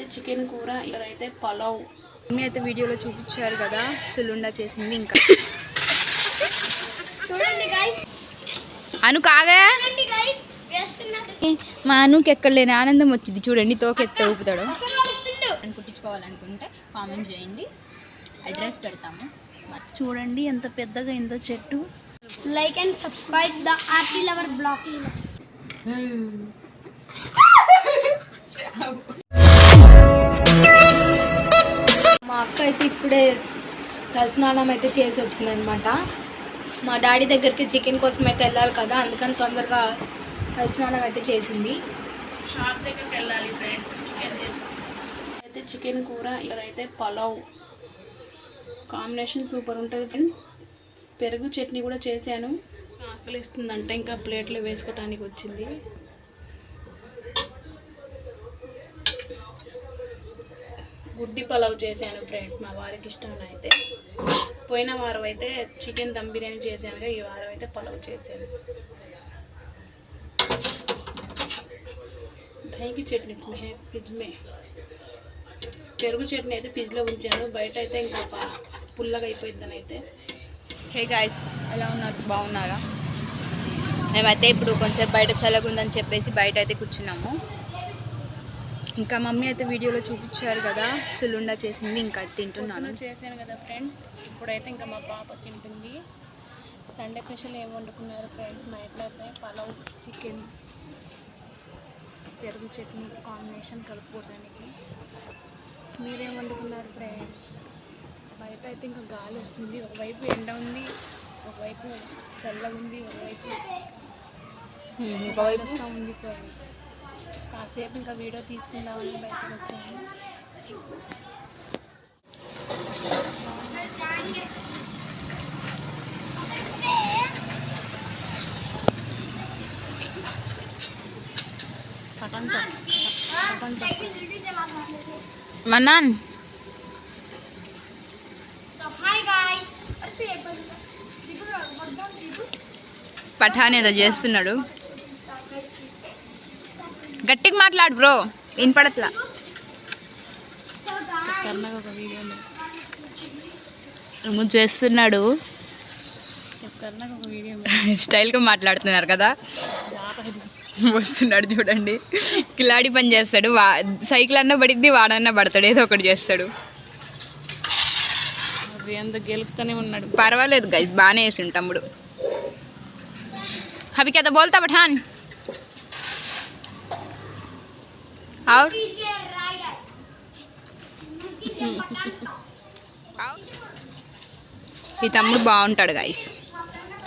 అయితే చికెన్ కూర ఇక్కడైతే పలావ్. మమ్మీ అయితే వీడియోలో చూపించారు కదా సులుండా చేసింది ఇంకా. చూడండి అను కాగా? మా అనుకి ఎక్కడ లేని ఆనందం వచ్చింది. చూడండి తోకెత్తే ఊపుతాడు. కుట్టించుకోవాలనుకుంటే కామెంట్ చేయండి. అడ్రస్ పెడతాము. చూడండి ఎంత పెద్దగా అయిందో చెట్టు. Like and subscribe the arty lover black అక్క అయితే ఇప్పుడే తలస్నానం అయితే చేసి వచ్చిందనమాట మా డాడీ దగ్గరికి చికెన్ కోసం అయితే వెళ్ళాలి కదా అందుకని తొందరగా తలస్నానం అయితే చేసింది. షాప్ దగ్గరికి వెళ్ళాలి అయితే చికెన్ కూర ఇక్కడైతే పలావ్. కాంబినేషన్ సూపర్ ఉంటుంది ఫ్రెండ్ పెరుగు చట్నీ కూడా చేశాను. ఆకలిస్తుందంటే ఇంకా ప్లేట్లో వేసుకోవటానికి వచ్చింది. గుడ్డి పలావ్ చేశాను ఫ్రెండ్ మా వారికి ఇష్టం అయితే పోయిన వారం అయితే చికెన్ దమ్ బిర్యానీ చేశాను ఈ వారం అయితే పలావ్ చేశాను. దహికి చట్నీ పిజ్మే పెరుగు చట్నీ అయితే పిజ్లో ఉంచాను బయట అయితే ఇంకా పుల్లగా అయిపోయిందని అయితే హే గాయస్ ఎలా ఉన్నారు? బాగున్నారా? మేమైతే ఇప్పుడు కొంచెం బయట చల్లగుందని చెప్పేసి బయట అయితే కూర్చున్నాము. ఇంకా మమ్మీ అయితే వీడియోలో చూపించారు కదా సులుండా చేసింది ఇంకా తింటున్నాను. చేశాను కదా ఫ్రెండ్స్ ఇప్పుడైతే ఇంకా మా పాప తింటుంది. సండే స్పెషల్ ఏం వండుకున్నారు ఫ్రెండ్స్? మా అయితే పలావ్ చికెన్ పెరుగు చట్నీ కాంబినేషన్ కలుపుకోవడానికి. మీరేం వండుకున్నారు ఫ్రెండ్ బయట అయితే ఇంకా గాలి వస్తుంది. ఒకవైపు ఎండ ఉంది ఒకవైపు చల్లగా ఉంది ఒకవైపు వస్తూ ఉంది ఫ్రెండ్ కాసేపు ఇంకా వీడియో తీసుకుందామని బయటకు వచ్చాను. మన్నాన్. గాయ్స్ పఠాన్ ఏదో చేస్తున్నాడు. గట్టిగా మాట్లాడు బ్రో వినపడట్లా. ఏమో చేస్తున్నాడు. స్టైల్గా మాట్లాడుతున్నారు కదా. వస్తున్నాడు చూడండి. కిలాడి పని చేస్తాడు. వా సైకిల్ అన్న పడిద్ది వాడన్నా పడతాడు. ఏదో ఒకటి చేస్తాడు. గెలుపుతూనే ఉన్నాడు. పర్వాలేదు గైస్ బాగానే వేసి తమ్ముడు. అవి కదా బోల్తా పఠాన్. और ఈ తమ్ముడు బాగుంటాడు గాయస్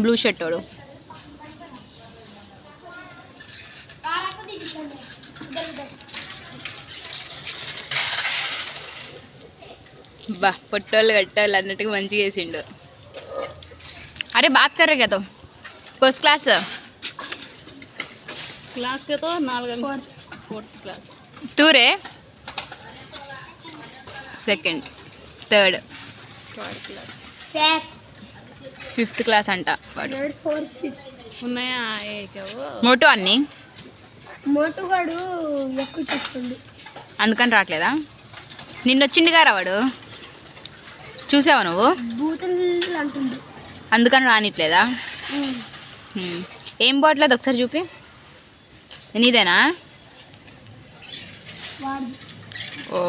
బ్లూ షర్ట్ వాడు. బా పొట్టోళ్ళు కట్టోళ్ళు అన్నట్టుగా మంచిగా వేసిండు. అరే బాత్ కర్రే కదా ఫస్ట్ క్లాస్ క్లాస్ కదా నాలుగు ఫోర్త్ క్లాస్ టూరే సెకండ్ థర్డ్ ఫిఫ్త్ క్లాస్ అంట మోటో మోటు అన్ని? మోటు అందుకని రావట్లేదా నిన్నొచ్చిండు గారా వాడు. చూసావా నువ్వు? అందుకని రానిట్లేదా? ఏం బాటిల్ అది ఒకసారి చూపి. నీదేనా? ఓ.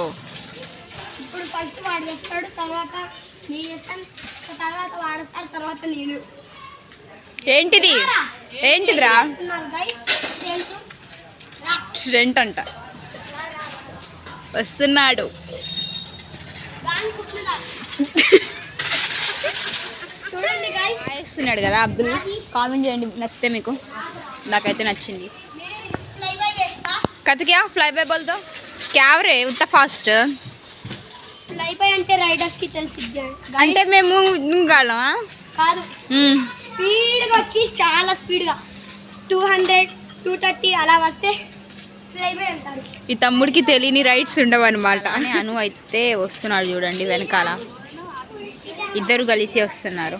ఇప్పుడు ఫస్ట్ వాడు చేస్తాడు తర్వాత నేను చేస్తాను తర్వాత తర్వాత నేను. ఏంటిది? ఏంటిదిరా? స్టెంట్ అంట. వస్తున్నాడు. వేస్తున్నాడు కదా అబ్దుల్. కామెంట్ చేయండి నచ్చితే మీకు. నాకైతే నచ్చింది. ఫ్లై బై వేస్తా కథ క్యా ఫ్లై బై బోల్తో క్యావరే? ఉత్త ఫాస్ట్? ఫ్లై బై అంటే రైడర్స్కి తెలిసిద్ది అంటే మేము గాలమా కాదు. స్పీడ్గా వచ్చి చాలా స్పీడ్గా. టూ హండ్రెడ్ టూ థర్టీ అలా వస్తే ఫ్లై బై అంటారు. ఈ తమ్ముడికి తెలియని రైట్స్ ఉండవు అనమాట అని అను అయితే వస్తున్నాడు చూడండి వెనకాల. ఇద్దరు కలిసి వస్తున్నారు.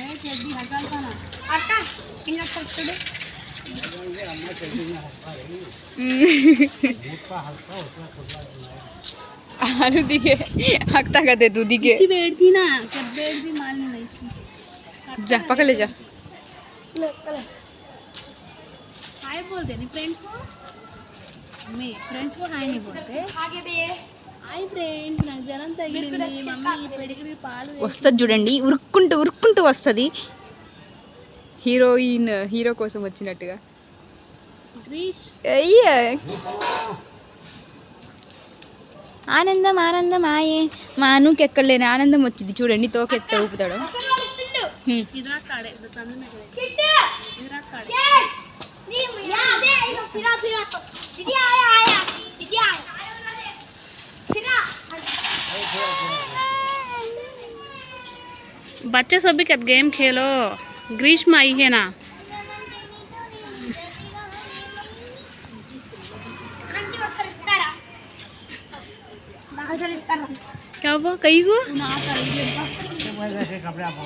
ಚೆಡ್ಡಿ ಹಗಲ್ತನ ಅಕ್ಕ ಹಿಂಗ ಕೊಟ್ಬಿಡು ಅನುದಿಗೆ ಹಾಕ್ತಾಗದೆ ದುದಿಗೆ ಬೇಡ್ದಿನ ಬೇಡ್ದಿ ಮಾಲಿನ ಜಾ ಪಕಳೆ ಜಾ हाय बोल देनी फ्रेंड्स को मैं फ्रेंड्स को हाय नहीं बोलते आगे भी హాయ్ ఫ్రెండ్స్ నాకు జ్వరం తగిలింది. మమ్మీ పెడిగ్రీ పాలు వస్తుంది చూడండి ఉరుక్కుంటూ ఉరుక్కుంటూ వస్తుంది. హీరోయిన్ హీరో కోసం వచ్చినట్టుగా. గ్రీష్. అయ్యా. ఆనందం ఆనందం ఆయే. మా అనుకి ఎక్కడ లేని ఆనందం వచ్చింది. చూడండి తోకెత్త ఊపుతాడు హ్మ్. ఇదిరా కాడే తండ్రి మీద కిట్టు ఇదిరా కాడే నీ యా బే ఇగో పిరా పిరా దీది ఆయా ఆయా దీది ఆయా పిరా बच्चे सब भी कब गेम खेलो ग्रीष्म आई है ना ఆంటీ ఒకసారి ఇస్తారా బాగా ఇస్తారా क्या हुआ कहीं को कपड़े आप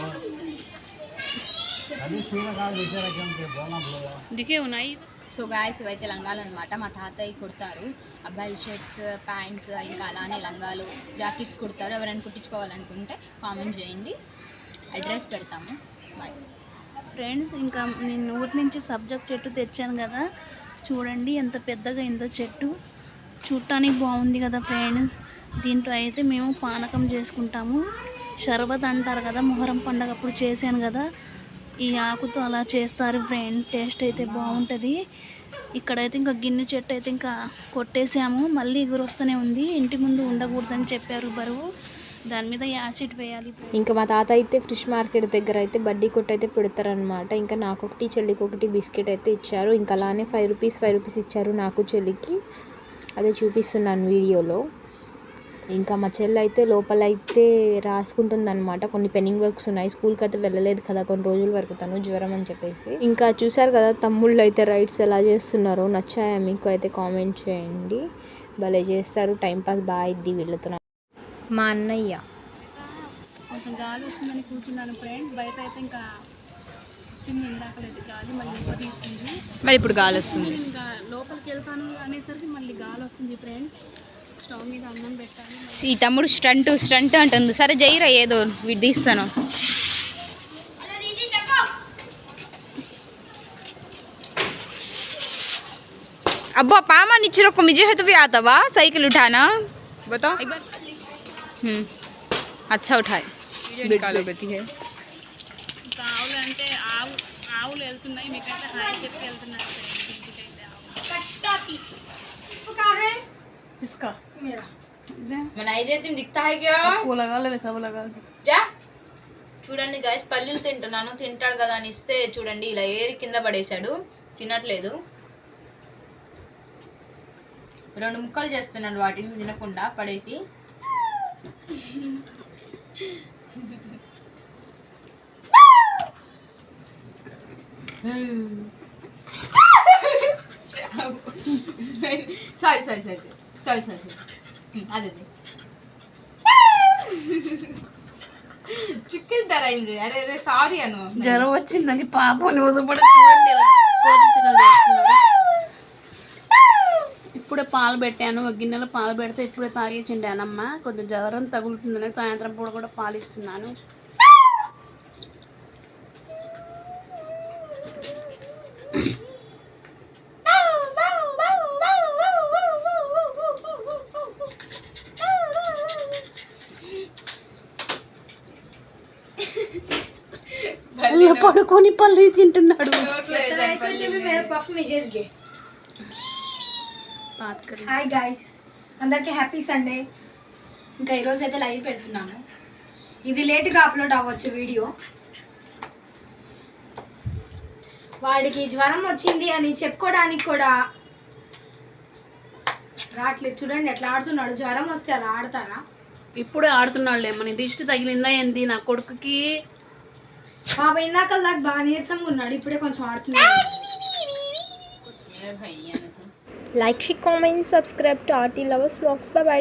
अभी सुई लगा बेचारा क्या के बोलना भूल गया दिखे उनाई సో గాయస్ ఇవైతే లంగాలు అనమాట మా తాతయ్య కుడతారు అబ్బాయిల షర్ట్స్ ప్యాంట్స్ ఇంకా అలానే లంగాలు జాకెట్స్ కుడతారు ఎవరైనా కుట్టించుకోవాలనుకుంటే కామెంట్ చేయండి అడ్రస్ పెడతాము. బాయ్ ఫ్రెండ్స్ ఇంకా నేను ఊరి నుంచి సబ్జెక్ట్ చెట్టు తెచ్చాను కదా. చూడండి ఎంత పెద్దగా ఇందో చెట్టు. చూడటానికి బాగుంది కదా ఫ్రెండ్స్ దీంట్లో అయితే మేము పానకం చేసుకుంటాము. షర్బత్ అంటారు కదా మొహరం పండగ అప్పుడు చేశాను కదా. ఈ ఆకుతో అలా చేస్తారు ఫ్రెండ్. టేస్ట్ అయితే బాగుంటుంది. ఇక్కడైతే ఇంకా గిన్నె చెట్టు అయితే ఇంకా కొట్టేసాము. మళ్ళీ ఎగురొస్తూనే ఉంది. ఇంటి ముందు ఉండకూడదని చెప్పారు బరువు. దాని మీద యాసిడ్ వేయాలి. ఇంకా మా తాత అయితే ఫిష్ మార్కెట్ దగ్గర అయితే బడ్డీ కొట్టు అయితే పెడతారనమాట ఇంకా నాకు ఒకటి చెల్లికి ఒకటి బిస్కెట్ అయితే ఇచ్చారు. ఇంకా అలానే ఫైవ్ రూపీస్ ఫైవ్ రూపీస్ ఇచ్చారు నాకు చెల్లికి. అదే చూపిస్తున్నాను వీడియోలో. ఇంకా మా చెల్లి అయితే లోపల అయితే రాసుకుంటుంది అనమాట కొన్ని పెన్నింగ్ వర్క్స్ ఉన్నాయి. స్కూల్కి అయితే వెళ్ళలేదు కదా కొన్ని రోజుల వరకు తను జ్వరం అని చెప్పేసి. ఇంకా చూసారు కదా తమ్ముళ్ళు అయితే రైడ్స్ ఎలా చేస్తున్నారో నచ్చాయా మీకు? అయితే కామెంట్ చేయండి. భలే చేస్తారు. టైంపాస్ బాగా ఇద్ది వీళ్ళతో మా అన్నయ్య కొంచెం గాలి వస్తుందని కూర్చున్నాను ఫ్రెండ్ బయట అయితే ఇంకా చిన్న ఇందాకలేదు గాలి మళ్ళీ ఇంకా తీస్తుంది మరి ఇప్పుడు గాలి వస్తుంది ఇంకా లోపలికి వెళ్తాను అనేసరికి మళ్ళీ గాలి వస్తుంది ఫ్రెండ్ స్టవ్ మీద అన్నం పెట్టాలి ఈ తమ్ముడు స్టంట్ స్టంట్ అంటుంది సరే జైరా ఏదో వీడు తీస్తాను అలా దీది చెప్పు अब्बा पामा नीचे रखो मुझे है तो भी आता वाह साइकिल उठाना बताओ एक बार हम्म अच्छा उठाए निकालो गति है ఇంకా ఆవులు అంటే ఆవు ఆవులు వెళ్తున్నాయి మీకైతే హాయ్ చెప్పి వెళ్తున్నారు friends. ఇంటికైతే ఆవులు. कट स्टॉप वो कहाँ है इसका मनाई देती दिखता है क्या वो लगा ले सब लगा दे जा చూడండి గాయస్ పల్లీలు తింటున్నాను తింటాడు కదా అని ఇస్తే చూడండి ఇలా ఏరి కింద పడేశాడు తినట్లేదు రెండు ముక్కలు చేస్తున్నాడు వాటిని తినకుండా పడేసి sorry sorry sorry sorry sorry అదే అదే. చిక్కిల్ ధర అయింది. అరే అరే సారీ అను. జ్వరం వచ్చిందని పాపని వదపడి చూడండి ఇప్పుడే పాలు పెట్టాను గిన్నెలో పాలు పెడితే ఇప్పుడే తాగించండి అనమ్మ కొంచెం జ్వరం తగులుతుందని సాయంత్రం పూట కూడా పాలు ఇస్తున్నాను పడుకొని పళ్ళు తింటున్నాడు. బాత్ హాయ్ గైస్ అందరికీ హ్యాపీ సండే ఇంకా ఈరోజు అయితే లైవ్ పెడుతున్నాను. ఇది లేట్గా అప్లోడ్ అవ్వచ్చు వీడియో వాడికి జ్వరం వచ్చింది అని చెప్పుకోవడానికి కూడా రావట్లేదు. చూడండి ఎట్లా ఆడుతున్నాడు. జ్వరం వస్తే అలా ఆడతారా? ఇప్పుడే ఆడుతున్నాడు లేమని దిష్టి తగిలిందా ఏంది? నా కొడుకుకి. బాబా ఇందాక నాకు బాగా నీరసంగా ఉన్నాడు. ఇప్పుడే కొంచెం ఆడుతున్నాడు. like, share, comment, subscribe to RT Lovers Vlogs. Bye bye.